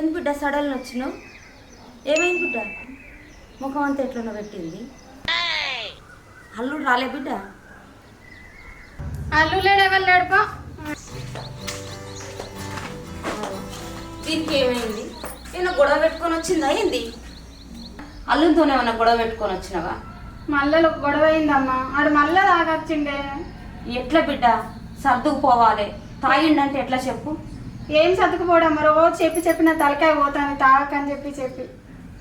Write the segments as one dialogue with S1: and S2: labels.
S1: ఏంది బిడ్డ? సడన్ వచ్చినావు. ఏమైంది బిడ్డ? ముఖం అంతా ఎట్లనో పెట్టింది. అల్లుడు రాలే బిడ్డ?
S2: అల్లు లేడుపో
S1: దీనికి ఏమైంది? నేను గొడవ పెట్టుకొని వచ్చిందా ఏంది? అల్లుతోనే ఏమన్నా గొడవ పెట్టుకొని వచ్చినావా?
S2: మల్లెలు గొడవ అయిందమ్మా. ఆడు మళ్ళా తాగొచ్చిండే.
S1: ఎట్లా బిడ్డ? సర్దుకుపోవాలి తాగిండంటే ఎట్లా చెప్పు?
S2: ఏం సర్దుకుపోవడమ్మా రోజు చెప్పి చెప్పిన తలకాయ పోతాను తాగకని చెప్పి చెప్పి.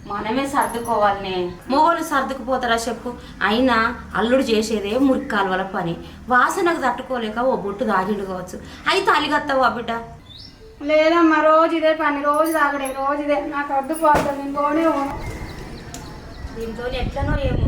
S1: మనమే సర్దుకోవాలనే. మొగోళ్ళు సర్దుకుపోతారా చెప్పు? అయినా అల్లుడు చేసేదే మురికి కాలువల పని. వాసనకు తట్టుకోలేక ఓ బొట్టు తాగిండు కావచ్చు. అయి తాలిగత్తావా బిడ్డ?
S2: లేదమ్మా రోజు ఇదే పని. రోజు తాగడే రోజు ఇదే. నాకు అడ్డు పోతుంది నేను పోను
S1: దీంతో ఎట్లనో ఏమో.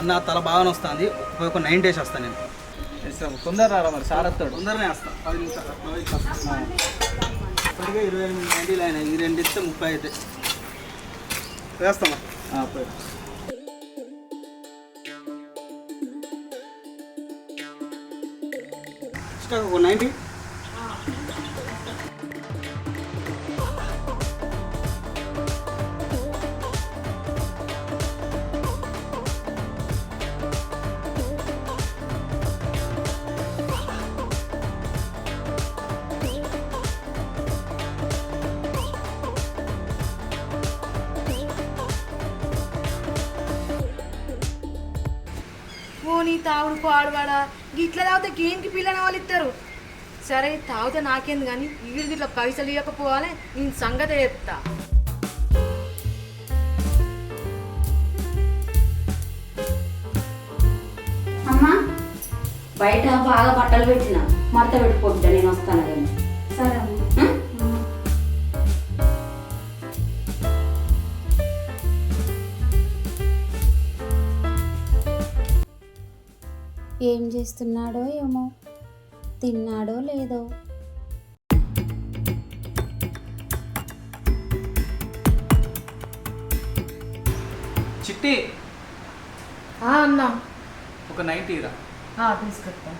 S3: అన్న తల బాగానే వస్తుంది. ఒక నైన్ డేస్ వస్తాను నేను.
S4: ఇస్తాం తొందర రారా మరి? సార్ వస్తాడు.
S3: తొందరనే వస్తాను పది నిమిషాలు పది ఇప్పటికే ఇరవై ఎనిమిది నైంటీలు అయినాయి ఈ రెండు ఇస్తే ముప్పై అయితే వేస్తామా ఒక నైంటీ
S5: పోనీ తాగుడు పాడువాడా గిట్ల తాగితే గేమ్కి పిల్లని వాళ్ళు ఇస్తారు సరే తాగితే నాకేంది కానీ వీడికి ఇట్లా పైసలు ఇవ్వకపోవాలి నేను సంగతి చెప్తా.
S1: అమ్మా బయట బాగా బట్టలు పెట్టిన మడత పెట్టుకోబిడ్డ నేను వస్తాను. కానీ
S2: సరే
S6: ఏం చేస్తున్నాడో ఏమో? తిన్నాడో లేదో?
S4: చిట్టి!
S5: అన్నా.
S4: ఒక నైంటీ రా
S5: తీసుకొస్తా.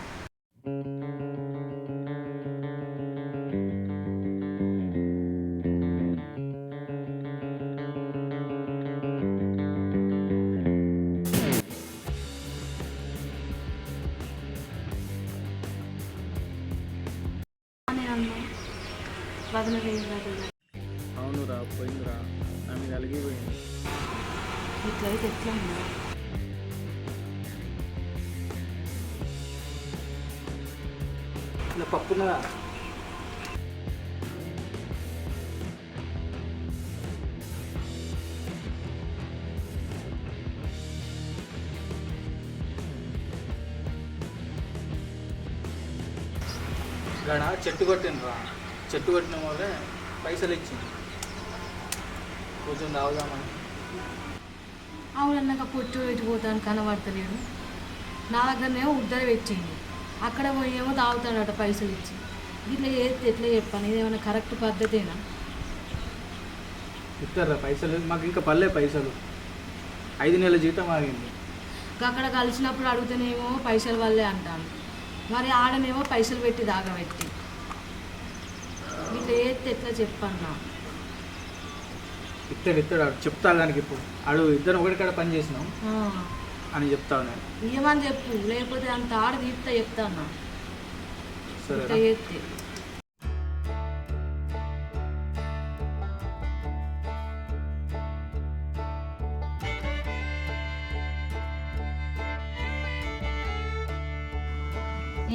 S4: నా మీద అలిగిపోయింది
S5: ఇట్లయితే ఎట్లా
S4: ఇలా పప్పున్నదా గడ చెట్టు కొట్టినరా చెట్టు కొట్టిన వాళ్ళే పైసలు ఇచ్చింది కొంచెం తాగుదామని
S5: అవునన్నాక పొట్టు పెట్టిపోతాను కనబడతలేడు నా దగ్గరనేమో ఉద్దర పెట్టిండు. అక్కడ పోయేమో తాగుతాడట పైసలు ఇచ్చి. ఇట్లా చేస్తే ఎట్లా చెప్పాను? ఇదేమైనా కరెక్ట్ పద్ధతేనా?
S4: ఇస్తారా పైసలు? మాకు ఇంకా పల్లె పైసలు. ఐదు నెలల జీతం ఆగింది.
S5: అక్కడ కలిసినప్పుడు అడుగుతానేమో పైసలు వల్లే అంటాను మరి ఆడనేమో పైసలు పెట్టి దాగబెట్టి. ఇట్లా చేస్తే ఎట్లా చెప్పన్నా?
S4: ఇస్తాడు ఇస్తాడు ఆడు చెప్తా దానికి ఇప్పుడు. ఆడు ఇద్దరు ఒకటి కాడ పని చేసినాం. అని చెప్తాను నేను
S5: ఏమని చెప్పు లేకపోతే అంత ఆడ తీస్తా చెప్తాన్నా
S4: సరే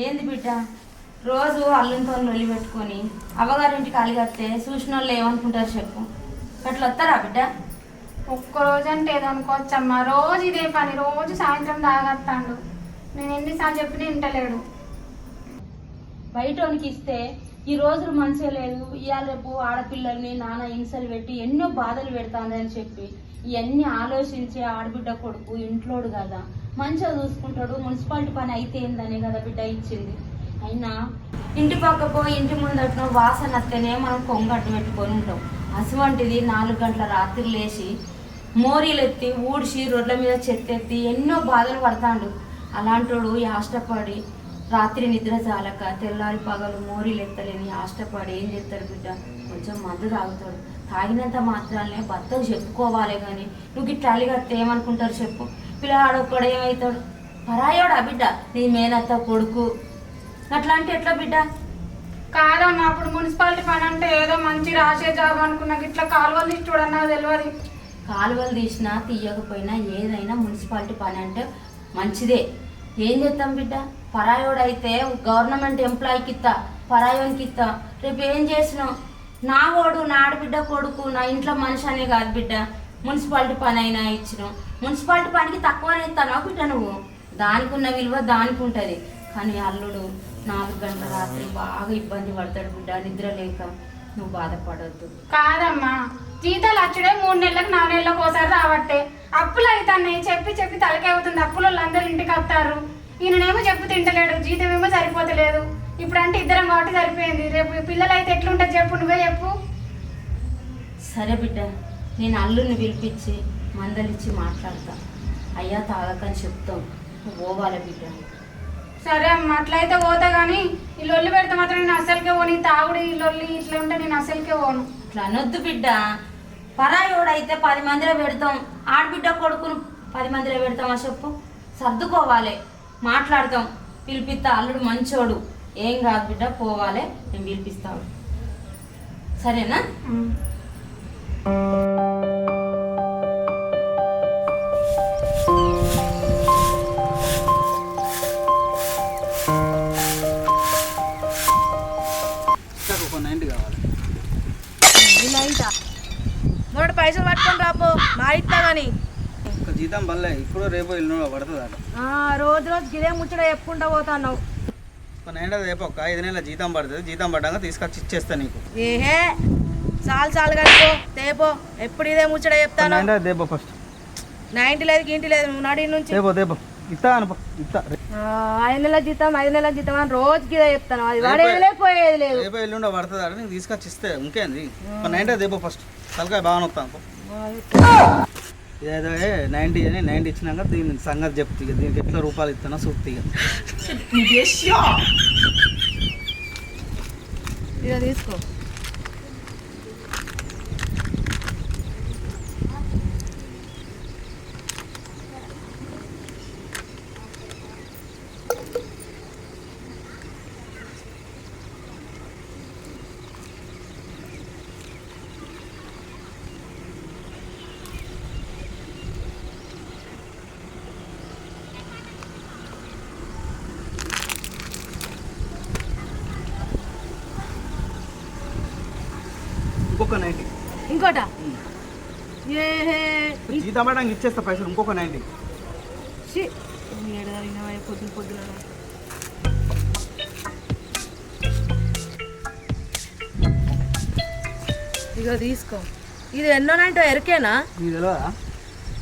S1: ఏంది బిడ్డ? రోజు అల్లుతో లొల్లి పెట్టుకొని అవ్వగారింటికి అలిగత్తే చూసిన వాళ్ళు ఏమనుకుంటారు చెప్పు. అట్లా వస్తారా బిడ్డ?
S2: ఒక్క రోజు అంటే ఏదో అనుకోవచ్చమ్మా రోజు ఇదే పని. రోజు సాయంత్రం తాగత్తాడు నేను ఎన్నిసార్లు చెప్పినా వింటలేడు.
S1: బయటోనికి ఇస్తే ఈ రోజులు మంచిగా లేదు. ఇవాళ రేపు ఆడపిల్లల్ని నాన్న హింసలు పెట్టి ఎన్నో బాధలు పెడతాందని చెప్పి ఇవన్నీ ఆలోచించి ఆడబిడ్డ కొడుకు ఇంట్లోడు కదా. మంచిగా చూసుకుంటాడు. మున్సిపాలిటీ పని అయితే ఏందనే కదా బిడ్డ ఇచ్చింది. అయినా ఇంటి పక్కపో ఇంటి ముందటనో వాసన వస్తేనే మనం కొంగట్టు పెట్టుకొని ఉంటాం. అటువంటిది నాలుగు గంటల రాత్రి లేచి మోరీలు ఎత్తి ఊడ్చి రోడ్ల మీద చెత్తెత్తి ఎన్నో బాధలు పడతాడు. అలాంటోడు ఆష్టపడి రాత్రి నిద్ర చాలక తెల్లారి పగలు మోరీలు ఎత్తలేని ఆష్టపడి ఏం చేస్తాడు బిడ్డ? కొంచెం మందు తాగుతాడు. తాగినంత మాత్రాలనే భర్తకు చెప్పుకోవాలి కానీ నువ్వు ఇట్లా అలిగత్తే ఏమనుకుంటారు చెప్పు? పిల్లవాడు ఒక్కడు ఏమవుతాడు? పరాయోడా బిడ్డ? నీ మేనత్త కొడుకు. అట్లా అంటే ఎట్లా బిడ్డ?
S2: కాదన్న అప్పుడు మున్సిపాలిటీ పని అంటే ఏదో మంచి రాసే జాబ్ అనుకున్నా ఇట్లా కాలువలు తీసి చూడన్నా తెలియదు
S1: కాలువలు తీసినా తీయకపోయినా ఏదైనా మున్సిపాలిటీ పని అంటే మంచిదే. ఏం చేస్తాం బిడ్డ? పరాయోడైతే గవర్నమెంట్ ఎంప్లాయీకి ఇస్తా పరాయోనికి ఇస్తా రేపు ఏం చేసినావు? నా ఓడు నా ఆడబిడ్డ కొడుకు నా ఇంట్లో మనిషి అనే కాదు బిడ్డ. మున్సిపాలిటీ పని అయినా ఇచ్చినావు. మున్సిపాలిటీ పనికి తక్కువనే ఇస్తాను బిడ్డ నువ్వు? దానికి ఉన్న విలువ దానికి ఉంటుంది కానీ అల్లుడు నాలుగు గంటల రాత్రి బాగా ఇబ్బంది పడతాడు బిడ్డ నిద్ర లేక నువ్వు బాధపడవద్దు
S2: కాదమ్మా జీతాలు వచ్చుడే మూడు నెలలకు నాలుగు నెలలకు ఒకసారి రావట్టే. అప్పులు అవుతున్నాయి చెప్పి చెప్పి తలకే అవుతుంది. అప్పులు అందరు ఇంటికి వస్తారు. ఈయననేమో చెప్పు తింటలేడు జీతం ఏమో సరిపోతలేదు. ఇప్పుడు అంటే ఇద్దరం కాబట్టి సరిపోయింది. రేపు పిల్లలు అయితే ఎట్లుంటుంది చెప్పు నువ్వే చెప్పు.
S1: సరే బిడ్డ నేను అల్లుని పిలిపించి మందలిచ్చి మాట్లాడతా. అయ్యా తాగకని చెప్తాం. నువ్వు పోవాలి బిడ్డ.
S2: సరే అమ్మ అట్లయితే పోతా కానీ ఈ లొల్లి పెడితే మాత్రం నేను అసలుకే పోను ఈ తాగుడు ఈ లొల్లి ఇట్లా ఉంటే నేను అసలుకే పోను.
S1: అట్లా అనొద్దు బిడ్డ. పరాయోడైతే పది మందిలో పెడతాం. ఆడబిడ్డ కొడుకును పది మందిలో పెడతామా చెప్పు? సర్దుకోవాలి. మాట్లాడతాం. పిలిపిస్తా అల్లుడు మంచోడు. ఏం కాదు బిడ్డ పోవాలి. నేను పిలిపిస్తాను. సరేనా?
S5: పైసలు పట్టుకొని రాపో మా ఇస్తా కానీ
S3: ఒక జీతం బల్లే ఇప్పుడు రేపు ఎల్లుండో పడుతుంది
S5: రోజు రోజు గిదే ముచ్చట చెప్పుకుంటా పోతాన్నావు.
S3: నైంటీ రేపు ఒక ఐదు నెలల జీతం పడుతుంది జీతం పడ్డాక తీసుకొచ్చి ఇచ్చేస్తా నీకు.
S5: ఏహే చాలు చాలు కనుకో తేపో ఎప్పుడు ఇదే ముచ్చట చెప్తాను.
S3: దేపో ఫస్ట్
S5: నైన్టీ లేదు గింటి లేదు నడి నుంచి.
S3: దేపో దేపో ఇస్తా అనుకో ఇస్తా.
S5: ఐదు నెలల జీతం ఐదు నెలల జీతం అని రోజుకి ఇదే చెప్తాను. అది వాడేది లేదు పోయేది లేదు.
S3: రేపు ఎల్లుండో పడుతుంది నీకు తీసుకొచ్చి ఇస్తే ఇంకేంది? ఒక నైంటీ దేపో ఫస్ట్ తలకాయ బాగా నొప్పాను ఏదో నైంటీ అని నైంటీ ఇచ్చినాక దీని సంగతి చెప్తు ఇక. దీనికి ఎట్లా రూపాయలు ఇస్తానో చూస్తే ఇక.
S5: తీసుకో.
S3: ఇంకొక నైంటీ
S5: ఇంకోట?
S3: జీతం ఇచ్చేస్తా పైసలు ఇంకొక నైంటీ
S5: ఛీ, ఏడు తగినవా పొద్దున పొద్దున తీసుకో. ఇది ఎన్నో నైంటీ ఎరికేనా?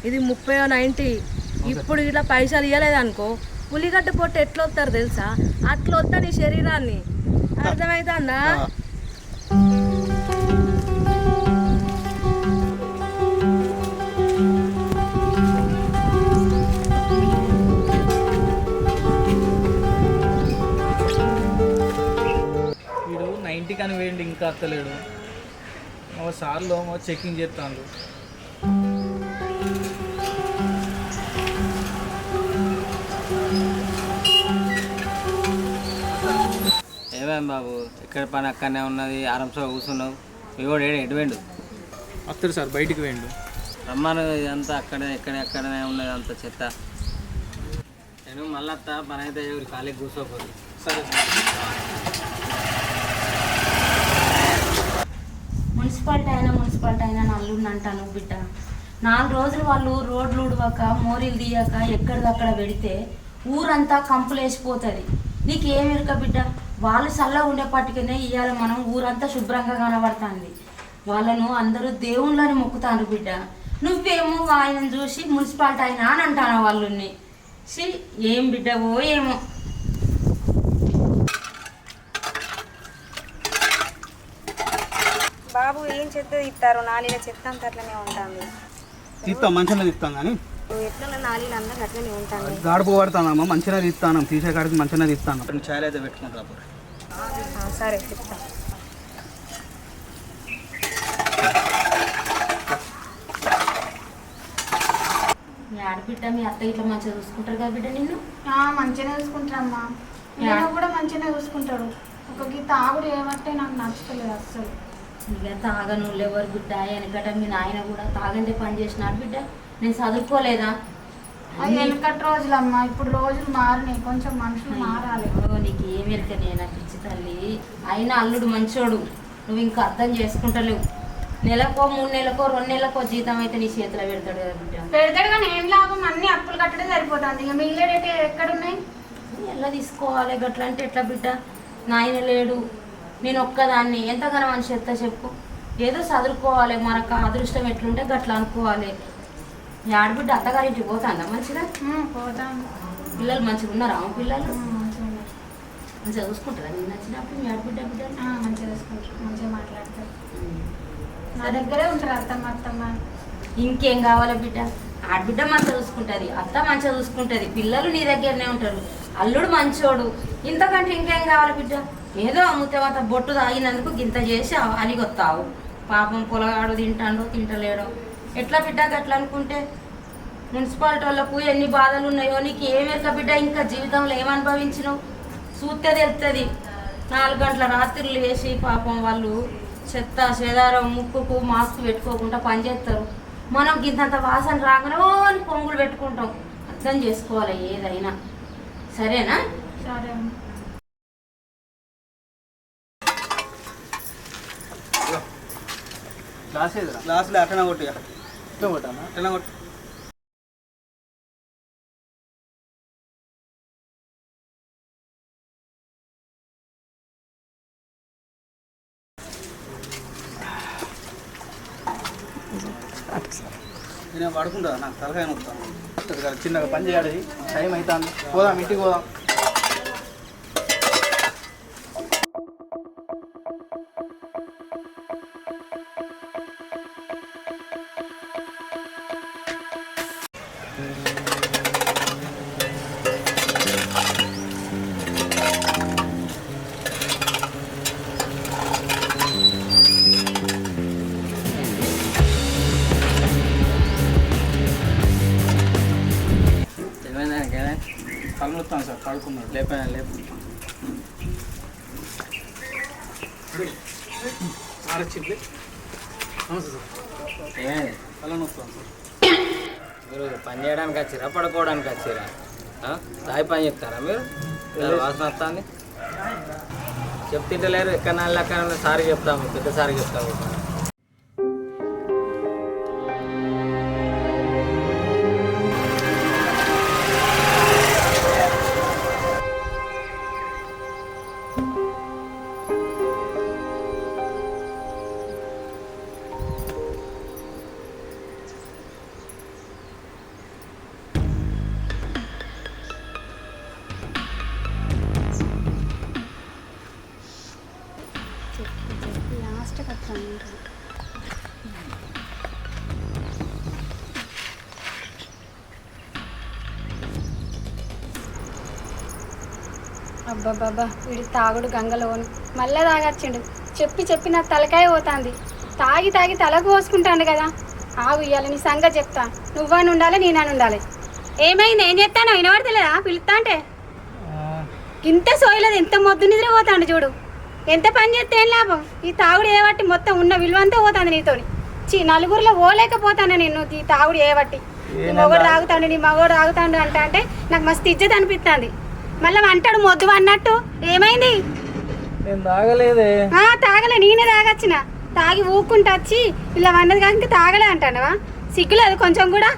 S5: ఇది ముప్పై నైంటీ. ఇప్పుడు ఇట్లా పైసలు ఇవ్వలేదు అనుకో ఉల్లిగడ్డ పొట్టు ఎట్లా వస్తారు తెలుసా? అట్లా వస్తా నీ శరీరాన్ని. అర్థమైందా
S4: నైంటీ కానీ వేయండి ఇంకా అత్తలేడు. మా సార్లు మా చెకింగ్ చేస్తాను
S7: ఏమేం బాబు? ఎక్కడ పని అక్కడనే ఉన్నది ఆరంసో కూర్చున్నావు. మీ కూడా ఏడు ఎటువేండు
S4: వస్తాడు సార్ బయటికి వేయండు
S7: రమ్మను ఇదంతా అక్కడే ఎక్కడ ఎక్కడనే ఉన్నది అంత చెత్త. నేను మళ్ళీ పని అయితే ఎవరి ఖాళీ కూర్చోకూడదు
S4: సరే.
S1: మున్సిపాలిటీ అయినా మున్సిపాలిటీ అయినా నల్లుండి అంటాను బిడ్డ. నాలుగు రోజులు వాళ్ళు రోడ్లు ఉడవక మోరీలు తీయక ఎక్కడిదక్కడ పెడితే ఊరంతా కంపులేసిపోతుంది నీకేం ఎరుక బిడ్డ? వాళ్ళు చల్లగా ఉండేపాటికనే ఇవాళ మనం ఊరంతా శుభ్రంగా కనబడుతుంది. వాళ్ళను అందరూ దేవుళ్ళని మొక్కుతాను బిడ్డ. నువ్వేమో ఆయనను చూసి మున్సిపాలిటీ అయినా అని అంటాను వాళ్ళని? సి ఏం బిడ్డవో ఏమో
S8: బాబు ఏం చెత్త తీస్తారు నాలీల చెత్త అంతా అట్లనే ఉంటుంది.
S3: తీస్తాం మంచిగా తీస్తాం కానీ.
S8: ఎట్లా అందరూ అట్లనే ఉంటుంది.
S3: గాడుపు పడతానమ్మా మంచిగా తీస్తాను తీసే కాడికి మంచిగా తీస్తాను ఛాయలు అయితే పెట్టుకుంటా
S8: సరే చెప్తా
S1: మీ ఆడబిడ్డ మీ అత్త ఇట్లా మంచిగా చూసుకుంటారు కదా బిడ్డ నిన్ను?
S2: ఆ, మంచిగానే చూసుకుంటారమ్మా నేను కూడా మంచిగానే చూసుకుంటాడు ఒక గీ తాగుడు ఏమంటే నాకు నచ్చలేదు అస్సలు.
S1: ఇక తాగను ఎవరు బిడ్డ? వెనకట మీ నాయన కూడా తాగందే పని చేసినాడు బిడ్డ. నేను చదువుకోలేదా?
S2: అది వెనకటి రోజులమ్మా ఇప్పుడు రోజులు మారినాయి. కొంచెం మనుషులు మారాలి.
S1: నీకు ఏం ఎరకనే నా పిచ్చి తల్లి. అయినా అల్లుడు మంచోడు. నువ్వు ఇంకా అర్థం చేసుకుంటలేవు. నెలకో మూడు నెలకో రెండు నెలలకో జీతం అయితే నీ చేతిలో పెడతాడు కదా బిడ్డ.
S2: పెడతాడు కానీ ఏం లాభం? అన్ని అప్పులు కట్టడం సరిపోతుంది. ఇక మిగిలేడేటి ఎక్కడున్నాయి?
S1: ఎలా తీసుకోవాలి? గట్ల అంటే ఎట్లా బిడ్డ? నాయన లేడు. నేను ఒక్కదాన్ని ఎంతగానో మనిషి ఎత్తా చెప్పు. ఏదో చదువుకోవాలి మనకు అదృష్టం ఎట్లుంటే గట్లా అనుకోవాలి. ఆడబిడ్డ అత్తగారింటికి పోతాందా మంచిగా?
S2: పోతాను
S1: పిల్లలు మంచిగా ఉన్నారా పిల్లలు?
S2: మంచిగా
S1: చూసుకుంటారా? నేను నచ్చినప్పుడు మీ ఆడబిడ్డ బిడ్డలు
S2: ఆ, మంచిగా చూసుకుంటారు. మంచిగా మాట్లాడతారు. నా దగ్గరే ఉంటారు అత్తమ్మ అత్తమ్మ.
S1: ఇంకేం కావాలా బిడ్డ? ఆడబిడ్డ మంచిగా చూసుకుంటుంది అత్త మంచిగా చూసుకుంటుంది పిల్లలు నీ దగ్గరనే ఉంటారు. అల్లుడు మంచోడు. ఇంతకంటే ఇంకేం కావాలి బిడ్డ? ఏదో అమ్ముతే అంత బొట్టు తాగినందుకు గింత చేసి అలిగొత్తావు పాపం పొలగాడు తింటాడో తింటలేడో. ఎట్లా బిడ్డ గట్లా అనుకుంటే? మున్సిపాలిటీ వాళ్ళకు ఎన్ని బాధలు ఉన్నాయో నీకు ఏమెరక బిడ్డ? ఇంకా జీవితంలో ఏమనుభవించినావు చూస్తే తెలుస్తుంది నాలుగు గంటల రాత్రులు వేసి పాపం వాళ్ళు చెత్త చెదారం ముక్కుకు మాస్క్ పెట్టుకోకుండా పనిచేస్తారు మనం గింతంత వాసన రాగానే అని పొంగులు పెట్టుకుంటాం. అర్థం చేసుకోవాలి ఏదైనా. సరేనా?
S2: సరే
S3: గ్లాస్ ఏదిరా గ్లాసులో అట్టన కొట్టిగా ఇట్లా కొట్టానా అట్టన కొట్టు. నేను పడుకుంటా నాకు తలకాయ చిన్నగా పని చేయాలి. టైం అవుతుంది పోదాం ఇంటికి పోదాం. కళ్ళు నొస్తాను సార్ పడుకున్నాడు.
S7: లేపు.
S3: నమస్తే సార్.
S7: మీరు పని చేయడానికి వచ్చిరా పడుకోవడానికి వచ్చిరా? తాగి పని చెప్తారా మీరు? వాసన వస్తుంది? చెప్తుంటలేరు ఎక్కడ నాళ్ళు అక్కడ సారి చెప్తాము పెద్ద సారి చెప్తాము.
S2: అబ్బాబ్బాబ్బా వీడి తాగుడు గంగలోను. మళ్ళా తాగచ్చిండు. చెప్పి చెప్పి నా తలకాయ పోతాంది. తాగి తాగి తలకు పోసుకుంటాను కదా. ఆగు ఇయ్యాలి నీ సంగతి చెప్తా. నువ్వని ఉండాలి నేనని ఉండాలి. ఏమైంది? ఏం చెప్తాను వినబడతలేదా? పిలుస్తా అంటే. ఇంత సోయలేదు ఎంత మొద్దు నిద్ర పోతాండు చూడు. ఎంత పని చేస్తే ఏం లాభం? ఈ తాగుడు ఏవట్టి మొత్తం ఉన్న విలువ అంతా పోతుంది నీతోని. చీ నలుగురిలో పోలేకపోతాను నేను? ఈ తాగుడు ఏవట్టి? నీ మొగడు తాగుతాడు నీ మగోడు తాగుతాడు అంట అంటే నాకు మస్తు ఇజ్జత్ అనిపిస్తుంది మళ్ళీ అంటాడు మొద్దు అన్నట్టు. ఏమైంది?
S4: నేను తాగలేదే.
S2: ఆ తాగలే నేనే తాగొచ్చిన. తాగి ఊక్కుంటూ వచ్చి ఇలా అన్నది కానీ తాగలే అంటానవా? సిగ్గులేదు కొంచెం కూడా.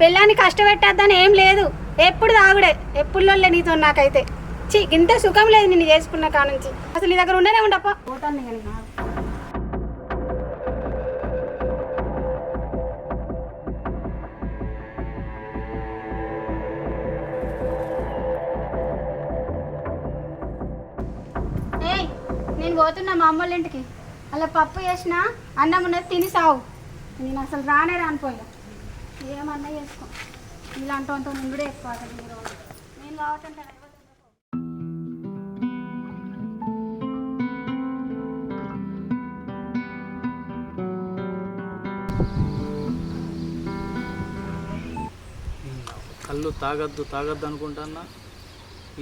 S2: పెళ్ళాన్ని కష్టపెట్టద్దని ఏం లేదు. ఎప్పుడు తాగుడే ఎప్పుడు నీతో నాకైతే. చీ ఇంత సుఖం లేదు నిన్ను చేసుకున్న కానుంచి. అసలు నీ దగ్గర ఉండనే ఉండప్ప పోతాను పోతున్నా మా అమ్మోళ్ళ ఇంటికి. అలా పప్పు చేసిన అన్నం ఉన్నది తిని సావు. నేను అసలు రానే రానిపోయా ఏమన్నా చేసుకో. ఇలాంటి వంట నేను ఎక్కువ అసలు మీరు నేను కావటంటే
S4: కళ్ళు తాగద్దు తాగద్దు అనుకుంటాన్నా.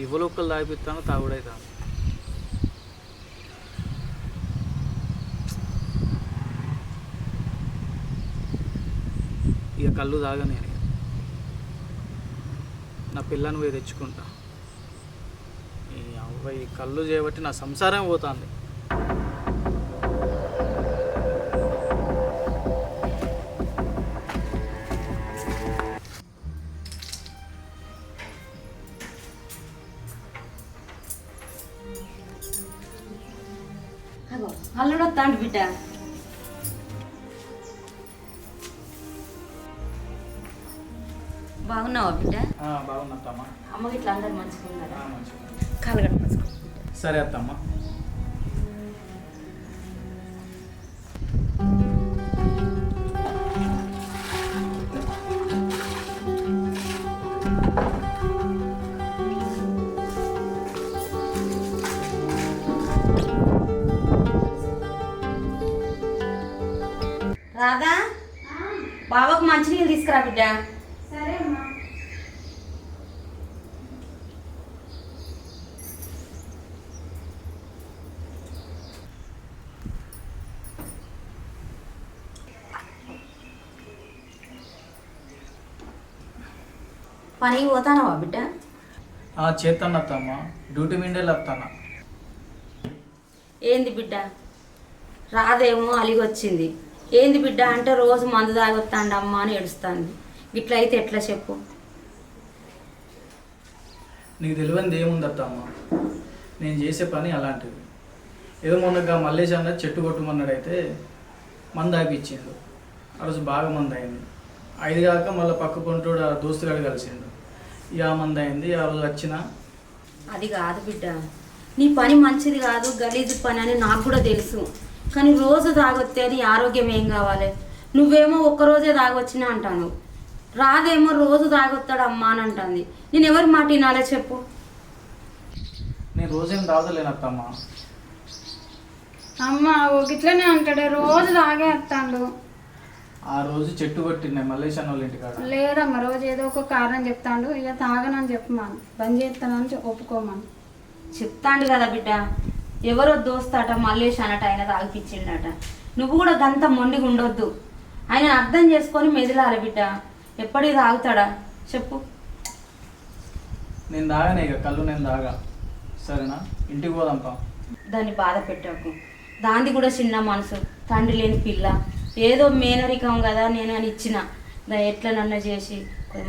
S4: ఇవ్వలొక్కలు తాగిపిస్తాను తాగుడైతాను ఇక కళ్ళు తాగనే నా పిల్లని పోయి తెచ్చుకుంటా. ఈ అవ్వ కళ్ళు చేయబట్టి నా సంసారం పోతుంది.
S1: అల్లుడు వస్తాడు బిడ్డ. బాగున్నావా బిడ్డ?
S4: బాగున్నట్టమ్మా
S1: అమ్మ ఇట్లా అందరు మంచిగా ఉన్నారా?
S4: సరే అత్తమ్మా.
S1: రాధా? బాబాకు మంచినీళ్ళు తీసుకురా బిడ్డ. పనికి పోతానవా బిడ్డ?
S4: చేస్తాను అత్తమ్మ. డ్యూటీ మీండే వస్తానా
S1: ఏంది బిడ్డ? రాదేమో అలిగొచ్చింది. ఏంది బిడ్డ అంటే రోజు మందు తాగొత్తాండమ్మా అని ఏడుస్తాంది. ఇట్లా అయితే ఎట్లా చెప్పు?
S4: నీకు తెలియనిది ఏముంది అత్తమ్మ? నేను చేసే పని అలాంటిది. ఏదో మొన్నగా మల్లేష్ అన్న చెట్టు కొట్టమన్నాడైతే మందు ఆగిపించిండు ఆ రోజు బాగా మంది అయింది ఐదు కాక మళ్ళీ పక్క కొంటోడు ఆ దోస్తుగాడు కలిసిండు. ఇక ఆ మంది అయింది ఆ రోజు వచ్చిన.
S1: అది కాదు బిడ్డ. నీ పని మంచిది కాదు గలీజు పని అని నాకు కూడా తెలుసు. కానీ రోజు తాగొస్తే నీ ఆరోగ్యం ఏం కావాలి? నువ్వేమో ఒక్కరోజే తాగొచ్చినా అంటాను. రాదేమో రోజు తాగొత్తాడు అమ్మా అని అంటుంది. నేను ఎవరి మాట వినాలో చెప్పు.
S4: నేను రోజేం తాగలేను అత్తమ్మ.
S2: అమ్మ ఓ గిట్లనే అంటాడే. రోజు తాగే వస్తాడు
S4: ఆ రోజు చెట్టు కొట్టిండే మల్లేష్ అన్న వాళ్ళ ఇంటికాడ
S2: లేదమ్మా రోజు ఏదో ఒక కారణం చెప్తాడు. ఇక తాగనని చెప్పమాను. బంద్ చేస్తానని చె- ఒప్పుకోమను.
S1: చెప్తాండు కదా బిడ్డ. ఎవరో దోస్తాట మల్లేష్ అన్నట ఆయన తాగిపించిండట. నువ్వు కూడా గంత మొండిగా ఉండొద్దు. ఆయన అర్థం చేసుకొని మెదిలాలి బిడ్డ. ఎప్పటికి తాగుతాడా? చెప్పు.
S4: నేను తాగానే ఇక కళ్ళు నేను తాగా. సరేనా? ఇంటికి పోదాంపా
S1: దాన్ని బాధ పెట్టకు. దాంది కూడా చిన్న మనసు. తండ్రి లేని పిల్ల. ఏదో మేనరికం కదా నేను అని ఇచ్చిన. ఎట్లనన్నా చేసి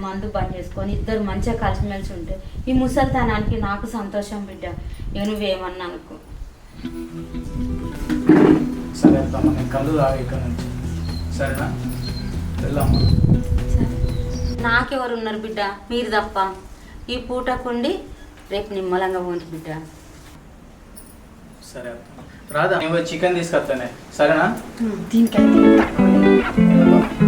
S1: మందు బంద్ చేసుకొని ఇద్దరు మంచిగా కలిసిమెలిసి ఉంటే ఈ ముసలితనానికి నాకు సంతోషం బిడ్డ. ఇక నువ్వేమన్నా అనుకో.
S4: సరే అత్తమ్మ నేను కళ్ళు తాగా ఇక్కడ నుంచి. సరేనా? వెళ్దామా
S1: నాకెవరు ఉన్నారు బిడ్డ? మీరు తప్ప. ఈ పూటకుండి రేపు నిమ్మలంగా పోండి బిడ్డ.
S4: సరే అత్తమ్మ రాదా? నేను చికెన్ తీసుకొస్తానే. సరేనా?
S2: దీనికైతే.